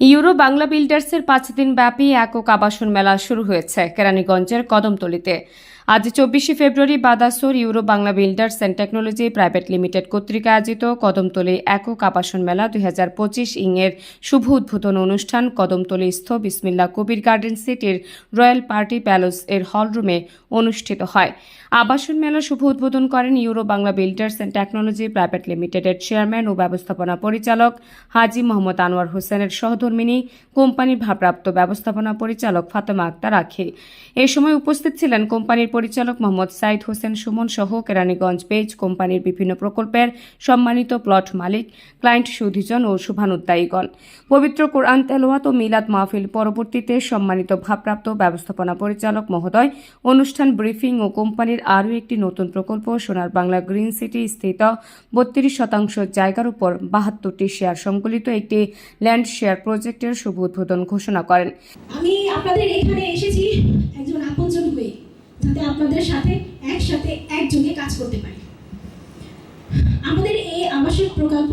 Euro Bangla বিল্ডার্সের পাঁচ দিন ব্যাপী একক আবাসন মেলা শুরু হয়েছে কেরানীগঞ্জের কদমতলিতে। আজ চব্বিশে ফেব্রুয়ারি বাদাসোর Euro Bangla builders and technology private limited কর্তৃক আয়োজিত কদমতলি একক আবাসন মেলা দুই হাজার পঁচিশ ইংয়ের শুভ উদ্বোধন অনুষ্ঠান কদমতলিস্থ বিসমিল্লা কবির গার্ডেন সিটির রয়্যাল পার্টি প্যালেস এর হলরুমে অনুষ্ঠিত হয়। আবাসন মেলা শুভ উদ্বোধন করেন Euro Bangla builders and technology private লিমিটেডের চেয়ারম্যান ও ব্যবস্থাপনা পরিচালক হাজি মোহাম্মদ আনোয়ার হোসেনের সহধর্মিনী কোম্পানির ভারপ্রাপ্ত ব্যবস্থাপনা পরিচালক ফাতেমা আক্তার আখি এ সময় উপস্থিত ছিলেন কোম্পানির পরিচালক মোহাম্মদ সাইদ হোসেন সুমন সহ কেরানীগঞ্জ পেজ কোম্পানির বিভিন্ন প্রকল্পের সম্মানিত প্লট মালিক, ক্লায়েন্ট সুধিজন ও শুভানুদ্দায়ীগণ পবিত্র কোরআন তেলোয়াত ও মিলাদ মাহফিল পরবর্তীতে সম্মানিত ভারপ্রাপ্ত ব্যবস্থাপনা পরিচালক মহোদয় অনুষ্ঠান ব্রিফিং ও কোম্পানির আরও একটি নতুন প্রকল্প সোনার বাংলা গ্রিন সিটি স্থিত বত্রিশ শতাংশ জায়গার উপর বাহাত্তরটি শেয়ার সংকলিত একটি ল্যান্ড শেয়ার প্রজেক্টের শুভ উদ্বোধন ঘোষণা করেন। আমি আপনাদের এখানে এসেছি একজন আপনজন হয়ে, যাতে আপনাদের সাথে একসাথে একযোগে কাজ করতে পারি। আমাদের এই আবাসিক প্রকল্প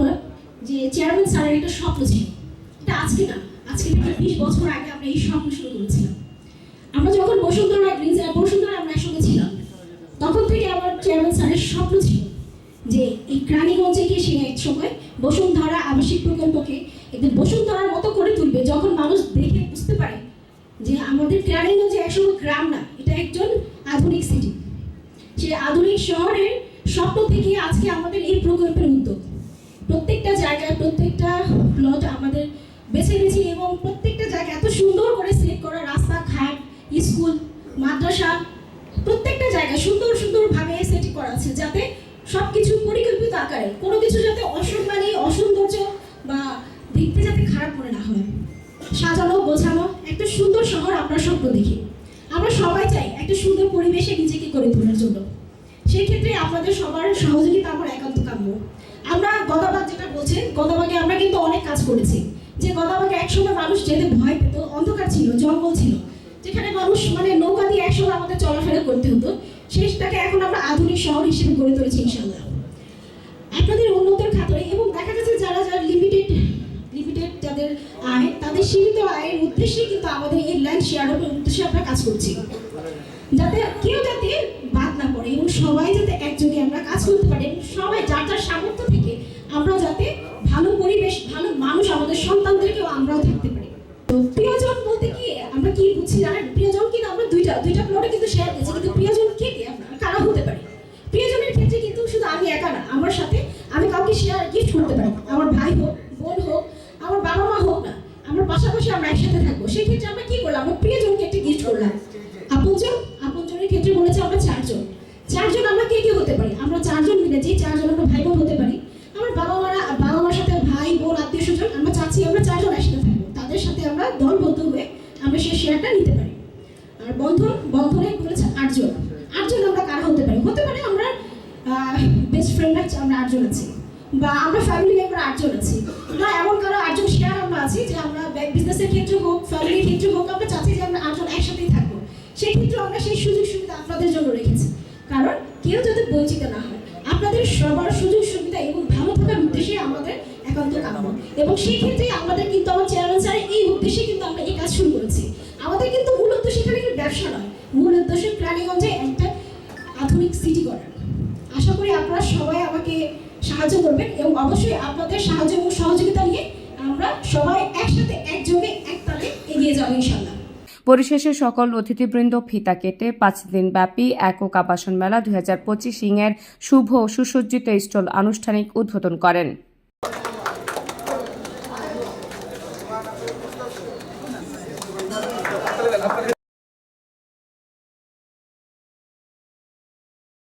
যে চেয়ারম্যান স্যারের একটা স্বপ্ন ছিল, এটা আজকে না, আজকে থেকে বিশ বছর আগে আমরা এই স্বপ্ন শুরু করেছিলাম। আমরা যখন বসুন্ধরা গ্রিনস বসুন্ধরা আমরা একসঙ্গে ছিলাম, তখন থেকে আমার চেয়ারম্যান স্যারের স্বপ্ন ছিল যে এই প্রাণীগঞ্জে গিয়ে সে এক সময় বসুন্ধরা আবাসিক প্রকল্পকে একদিন বসুন্ধরার মতো করে তুলবে, যখন মানুষ দেখে বুঝতে পারে যে আমাদের প্রাণীগঞ্জে একসময় গ্রাম না, এটা একজন আধুনিক সিটি সে আধুনিক শহরের স্বপ্ন থেকে আজকে আমাদের এই প্রকল্পের উদ্যোগ। প্রত্যেকটা জায়গায়, প্রত্যেকটা প্লট আমাদের বেছে বেছে এবং প্রত্যেকটা জায়গা এত সুন্দর করে সেট করা রাস্তা, ঘাট, স্কুল, মাদ্রাসা, প্রত্যেকটা জায়গায় সুন্দর সুন্দরভাবে সেটি করা আছে যাতে সব কিছু পরিকল্পিত আকারে, কোনো কিছু যাতে দেখি। আমরা সবাই চাই একটা সুন্দর পরিবেশে নিজেকে করে তোলার জন্য। সেই ক্ষেত্রে আপনাদের সবার সহযোগিতা আমার একান্ত কাম্য। আমরা গদাবাগ যেটা বলছেন, গদাবাগে আমরা কিন্তু অনেক কাজ করেছি। যে গদাবাগে একসময় মানুষ যেতে ভয় পেত, অন্ধকার ছিল, জঙ্গল ছিল। যেখানে মানুষ মানে নৌকা দিয়ে একসময় আমাদের চলাফেরা করতে হতো। সেটাকে এখন আমরা আধুনিক শহর হিসেবে গড়ে তুলেছি ইনশাল্লাহ আপনাদের উন্নতির খাতরে এবং দেখা যাচ্ছে যারা যারা লিমিটেড লিমিটেড যাদের তাদের সীমিত আয়ের উদ্দেশ্যে কিন্তু আমাদের এই ল্যান্ড শেয়ার উদ্দেশ্যে আমরা কাজ করছি। যাতে কেউ যাতে বাদ না পড়ে এবং সবাই যাতে একযোগে আমরা কাজ করতে পারি, এবং সবাই যার যার সামর্থ্য থেকে আমরা যাতে ভালো পরিবেশ, ভালো মানুষ আমাদের সন্তানদেরকেও আমরাও থাকতে পারি। তো প্রিয়জন বলতে কি, আমরা কি বুঝছি জানেন? প্রিয়জন কিন্তু আমরা দুইটা দুইটা প্লটে কিন্তু শেয়ার দিয়েছি, কিন্তু প্রিয়জন কে কে আমরা কারা হতে পারি? প্রিয়জনের ক্ষেত্রে কিন্তু শুধু আমি একা না, আমার সাথে আমি কাউকে শেয়ার গিফট করতে পারি। আমার ভাই হোক আমার বাবা মা হোক না আমার আমরা একসাথে থাকব। সেই ক্ষেত্রে আমরা কি করলাম? আমরা প্রিয়জনকে একটা গিফট করলাম। আপনজন, আপনজনের ক্ষেত্রে বলেছে আমরা চারজন। চারজন আমরা কে কে হতে পারি? আমরা চারজন মিলে যে চারজন আমরা ভাই বোন হতে পারি, আমার বাবা মারা বাবা মার সাথে ভাই বোন, আত্মীয় স্বজন, আমরা চাচ্ছি আমরা চারজন একসাথে থাকব। তাদের সাথে আমরা দলবদ্ধ হয়ে আমরা সেই শেয়ারটা নিতে পারি। আর বন্ধন, বন্ধনে বলেছে আটজন। আটজন আমরা কারা হতে পারি? হতে পারে আমরা বেস্ট ফ্রেন্ড আমরা আটজন আছি। বা আমরা ফ্যামিলি মেম্বার আটজন আছি। না এমন কারও আটজন শেয়ার আমরা আছি যে আমরা বিজনেসের ক্ষেত্রে হোক ফ্যামিলির ক্ষেত্রে হোক, আমরা চাচ্ছি যে আমরা আটজন একসাথেই থাকব। সেই ক্ষেত্রে আমরা সেই সুযোগ সুবিধা আপনাদের জন্য রেখেছি। কারণ কেউ যাতে বঞ্চিত না হয়, আপনাদের সবার সুযোগ সুবিধা এবং ভালো থাকার উদ্দেশ্যে আমাদের একান্ত কাম্য। এবং সেই ক্ষেত্রে আমাদের কিন্তু আমার চেয়ারম্যান স্যার এই উদ্দেশ্যে কিন্তু আমরা এই কাজ শুরু করেছি। আমাদের কিন্তু মূল উদ্দেশ্য এখানে কিন্তু ব্যবসা নয়। মূল উদ্দেশ্য প্রাণীগঞ্জে একটা আধুনিক সিটি করার আশা করি আপনারা সবাই আমাকে সাহায্য করবেন এবং অবশ্যই আপনাদের সাহায্য এবং সহযোগিতা নিয়ে আমরা সবাই একসাথে একযোগে, একতালে এগিয়ে যাব ইনশাল্লাহ পরিশেষে সকল অতিথিবৃন্দ ফিতা কেটে পাঁচ দিন ব্যাপী একক আবাসন মেলা দুই হাজার পঁচিশ ইং এর শুভ সুসজ্জিত স্টল আনুষ্ঠানিক উদ্বোধন করেন।